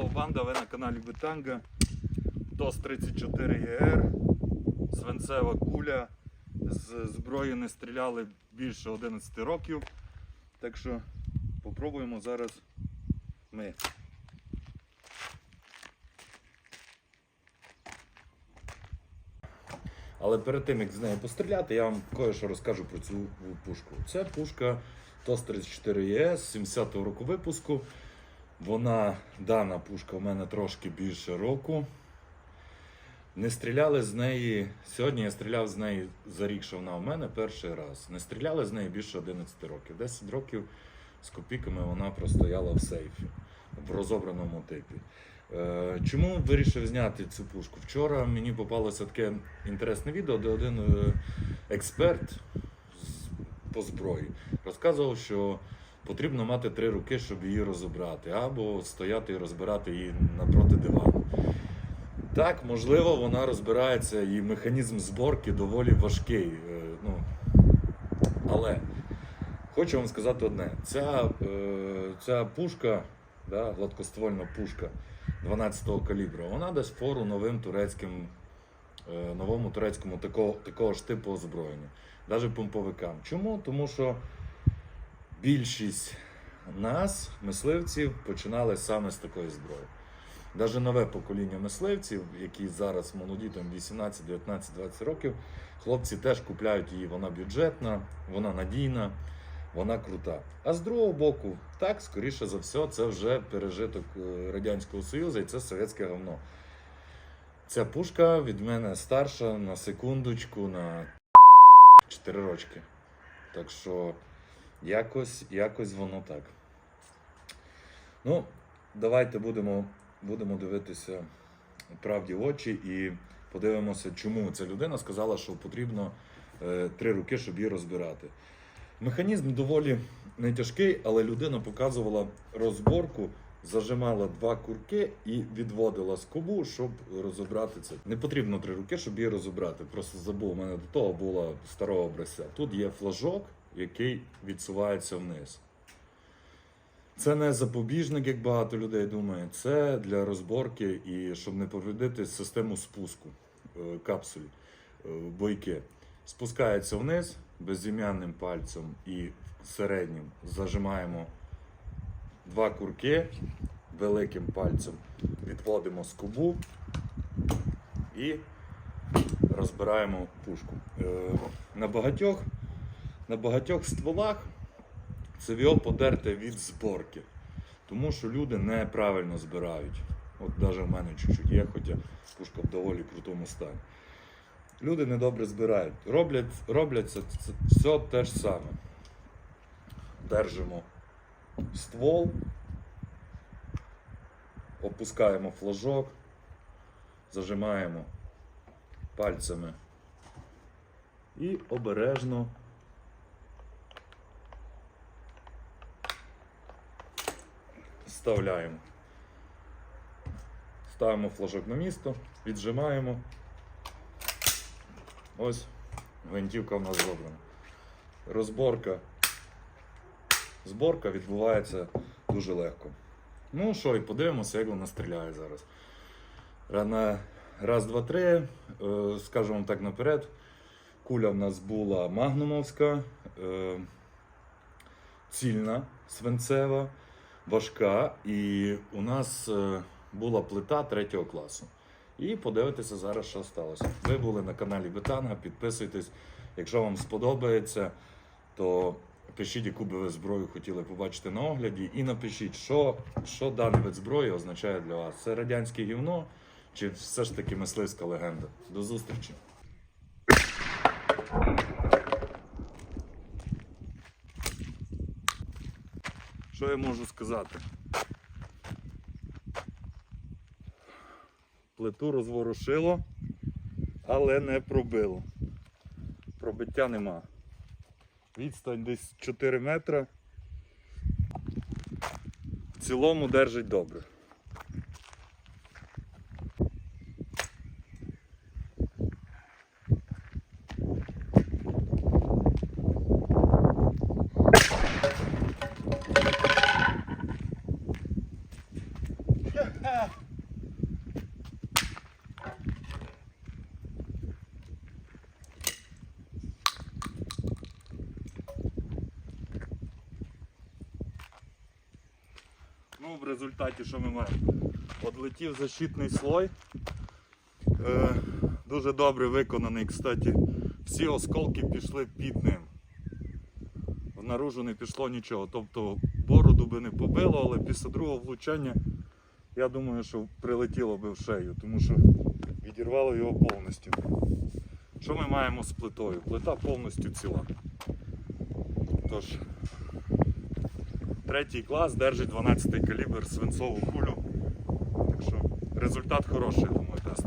Hello банда, ви на каналі Бетанга. ТОС 34 ЄР, свинцева куля. З зброї не стріляли більше 11 років. Так що попробуємо зараз ми. Але перед тим як з нею постріляти, я вам кое-що розкажу про цю пушку. Це пушка ТОС 34 ЄС 70-го року випуску. Вона, дана пушка, у мене трошки більше року. Не стріляли з неї. Сьогодні я стріляв з неї за рік, що вона у мене перший раз. Не стріляли з неї більше 11 років. 10 років з копійками вона простояла в сейфі в розобраному типі. Е, Чому вирішив зняти цю пушку? Вчора мені попалося таке інтересне відео, де один е, експерт по зброї розказував, що потрібно мати три руки, щоб її розібрати, або стояти і розбирати її напроти дивану. Так, можливо, вона розбирається і механізм зборки доволі важкий. е, Ну, але хочу вам сказати одне: ця, е, ця пушка, да, гладкоствольна пушка 12-го калібру, вона дасть фору новим турецьким, е, новому турецькому такого, такого ж типу озброєння, навіть помповикам. Чому? Тому що більшість нас, мисливців, починали саме з такої зброї. Навіть нове покоління мисливців, які зараз молоді, там 18, 19, 20 років, хлопці теж купляють її. Вона бюджетна, вона надійна, вона крута. А з другого боку, так, скоріше за все, це вже пережиток е, Радянського Союзу і це совєтське говно. Ця пушка від мене старша на секундочку, на 4 рочки. Так що якось, якось воно так. Ну, давайте будемо, будемо дивитися правді в очі і подивимося, чому ця людина сказала, що потрібно е, три руки, щоб її розбирати. Механізм доволі не тяжкий, але людина показувала розборку, зажимала два курки і відводила скобу, щоб розібрати це. Не потрібно три руки, щоб її розібрати. Просто забув, у мене до того була старого образця. Тут є флажок, який відсувається вниз. Це не запобіжник, як багато людей думає. Це для розборки і щоб не повредити систему спуску е, капсуль е, бойки. Спускається вниз безім'янним пальцем і середнім зажимаємо два курки великим пальцем, відводимо скобу і розбираємо пушку. Е, На багатьох, на багатьох стволах ЦВО подерте від зборки, тому що люди неправильно збирають. От навіть в мене чуть-чуть є, хоча пушка в доволі крутому стані. Люди недобре збирають. Роблять, роблять це, це все те ж саме. Держимо ствол, опускаємо флажок, зажимаємо пальцями і обережно вставляємо. Ставимо флажок на місто, віджимаємо. Ось гвинтівка в нас зроблена. Розборка. Зборка відбувається дуже легко. Ну що, і подивимося, як вона стріляє зараз. Ра- на Раз, два, три. Е, Скажу вам так наперед. Куля в нас була магнумовська, е, цільна, свинцева, важка. І у нас е, була плита третього класу. І подивитися зараз, що сталося. Ви були на каналі Бетанга, підписуйтесь. Якщо вам сподобається, то пишіть, яку би ви зброю хотіли побачити на огляді, і напишіть, що, що даний вид зброї означає для вас. Це радянське гівно чи все ж таки мисливська легенда. До зустрічі! Що я можу сказати? Плиту розворушило, але не пробило. Пробиття нема. Відстань десь 4 метри. В цілому держить добре. Ну, в результаті що ми маємо? Одлетів защитний слой. Е, Дуже добре виконаний, кстати, всі осколки пішли під ним. внаружу не пішло нічого. Тобто бороду би не побило, але після другого влучання я думаю, що прилетіло би в шею, тому що відірвало його повністю. Що ми маємо з плитою? Плита повністю ціла. Тож, третій клас держить 12 калібр свинцову кулю. Так що результат хороший, думаю, тест.